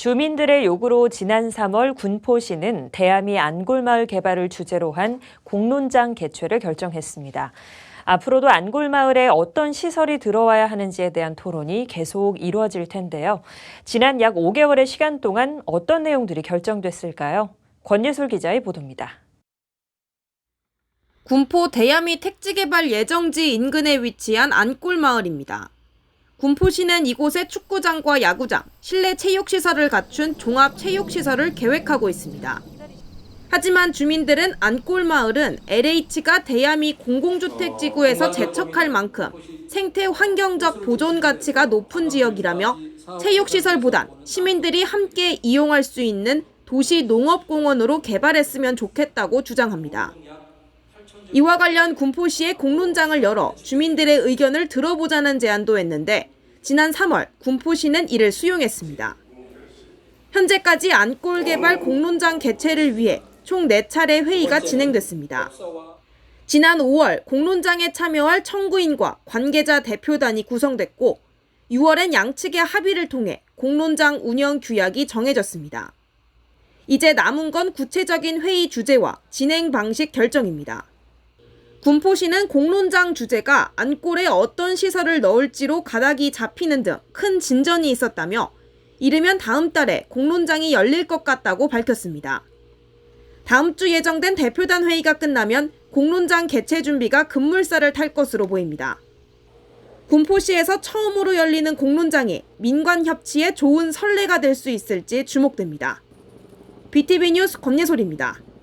주민들의 요구로 지난 3월 군포시는 대암이 안골마을 개발을 주제로 한 공론장 개최를 결정했습니다. 앞으로도 안골마을에 어떤 시설이 들어와야 하는지에 대한 토론이 계속 이루어질 텐데요. 지난 약 5개월의 시간 동안 어떤 내용들이 결정됐을까요? 권예솔 기자의 보도입니다. 군포 대야미 택지개발 예정지 인근에 위치한 안골마을입니다. 군포시는 이곳에 축구장과 야구장, 실내 체육시설을 갖춘 종합체육시설을 계획하고 있습니다. 하지만 주민들은 안골마을은 LH가 대야미 공공주택지구에서 제척할 만큼 생태 환경적 보존 가치가 높은 지역이라며 체육시설보단 시민들이 함께 이용할 수 있는 도시 농업공원으로 개발했으면 좋겠다고 주장합니다. 이와 관련 군포시의 공론장을 열어 주민들의 의견을 들어보자는 제안도 했는데 지난 3월 군포시는 이를 수용했습니다. 현재까지 안골 개발 공론장 개최를 위해 총 4차례 회의가 진행됐습니다. 지난 5월 공론장에 참여할 청구인과 관계자 대표단이 구성됐고 6월엔 양측의 합의를 통해 공론장 운영 규약이 정해졌습니다. 이제 남은 건 구체적인 회의 주제와 진행 방식 결정입니다. 군포시는 공론장 주제가 안골에 어떤 시설을 넣을지로 가닥이 잡히는 등 큰 진전이 있었다며 이르면 다음 달에 공론장이 열릴 것 같다고 밝혔습니다. 다음 주 예정된 대표단 회의가 끝나면 공론장 개최 준비가 급물살을 탈 것으로 보입니다. 군포시에서 처음으로 열리는 공론장이 민관 협치에 좋은 선례가 될 수 있을지 주목됩니다. BTV 뉴스 권예솔입니다.